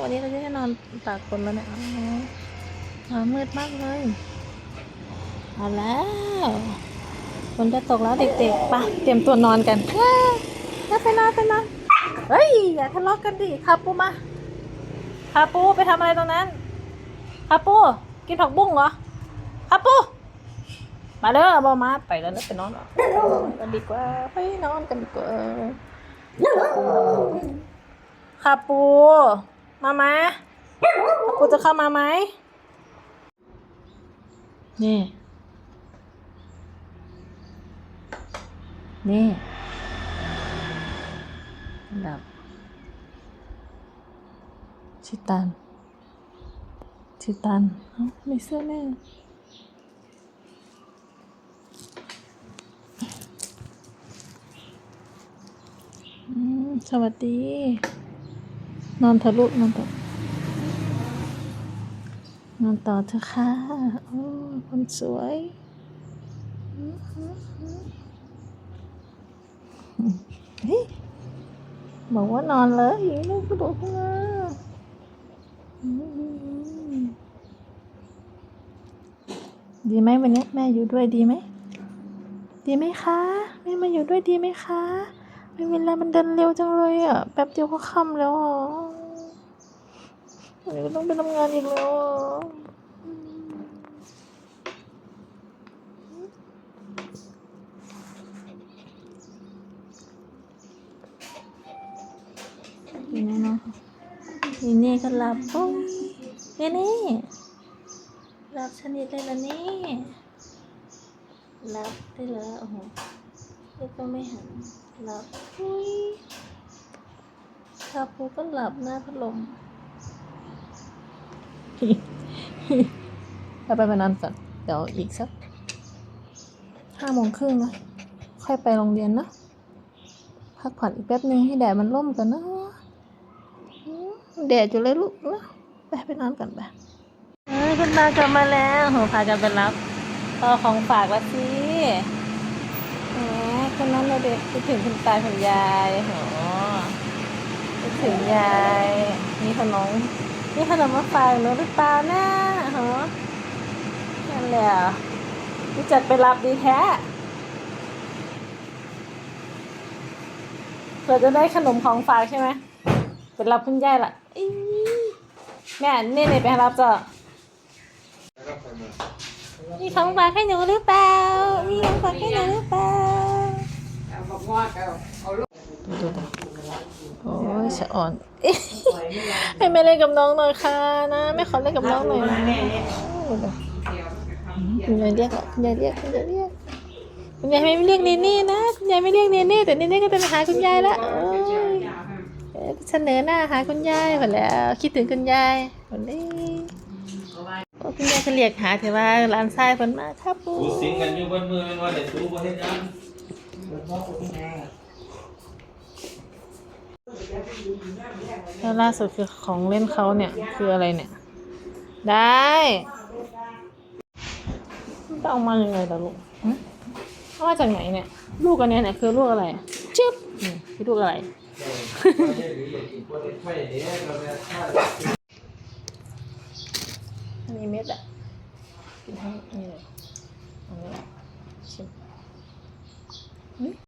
วันนี้เราจะได้นอนตากฝนแล้วเนี่ยอ๋อนอนมืดมากเลยเอาแล้วฝนจะตกแล้วเด็กๆไปเตรียมตัวนอนกันเฮ้ยไปนอนไปนอนเฮ้ยอย่าทะเลาะกันดิคาปูมาคาปูไปทำอะไรตรงนั้นคาปูกินผักบุ้งเหรอคาปูมาเด้อบอมาไปแล้วนะไปนอนกันดีกว่าไปนอนกันดีกว่า ค่ะปู มาไหมปูจะเข้ามาไหม นี่ นี่ดับชิตัน ชิตัน เอ้าไม่เสื้อแม่สวัสดี นอนทะลุนอนต่อนอนต่อเถอะค่ะโอ้คนสวยเฮ้ยบอกว่านอนเลยลูกกระโดดขึ้นมาดีไหมวันนี้แม่อยู่ด้วยดีไหม ดีไหมคะ แม่มาอยู่ด้วยดีไหมคะไม่เวลามันเดินเร็วจังเลยอะ แป๊บเดียวก็ค่ำแล้วอะ วันนี้ก็ต้องไปทำงานอีกแล้วอะนี่เนาะนี่นี่ก็หลับโอ้ยนี่นี่หลับสนิทเลยละนี่หลับได้แล้วโอ้โหนี่ก็ไม่หันหลับอุ้ยคาปูก็หลับหน้าพัดลม ไปไปนอนก่อนเดี๋ยวอีกสักห้าโมงครึ่งนะค่อยไปโรงเรียนนะพักผ่อนอีกแป๊บนึงให้แดดมันร่มก่อนนะแดดอยู่เลยลูกนะไปไปนอนก่อนไปเฮ้ยคุณตากลับมาแล้วโหพากันไปรับเอาของฝากล้วสิแหมคนนั้นเราเด็กคิดถึงคุณตาคุณยายโหคิดถึงยายมีขนม มีขนมมาฝากหนูหรือเปล่านะโหนั่นแหละรู้จักไปรับดีแท้เผื่อจะได้ขนมของฝากใช่ไหมไปรับคุณยายละอแม่เน่เน่ไปรับจ้ะมีของฝากให้หนูหรือเปล่า มีของฝากให้หนูหรือเปล่า ดูดูดูโอ้ยสะอ่อนเอ๊ะให้แม่เล่นกับน้องหน่อยค่ะนะแม่ขอเล่นกับน้องหน่อยนะคุณยายเรียกอะคุณยายเรียกคุณยายเรียกคุณยายไม่เรียกเนเน่นะคุณยายไม่เรียกเนเน่แต่เนเน่ก็จะไปหาคุณยายละโอ้ยเอ๊ะเสนอหน้าหาคุณยายหมดแล้ว คิดถึงคุณยายหมดเลยคุณยายก็เรียกหาเถอะว่าร้านทรายผลมาครับปูกูสิงกันอยู่บนมือเป็นว่าเด็กสู้บ่เฮ็ดหยัง แล้วล่าสุดคือของเล่นเขาเนี่ยคืออะไรเนี่ย ได้มันจะเอามายังไงล่ะลูกเอามาจากไหนเนี่ย ลูกอันเนี้ยเนี่ยคือลูกอะไรจึ๊บนี่คือลูกอะไรอันนี้เม็ดอะกินทั้งนี่เลยอันนี้ชิมนี่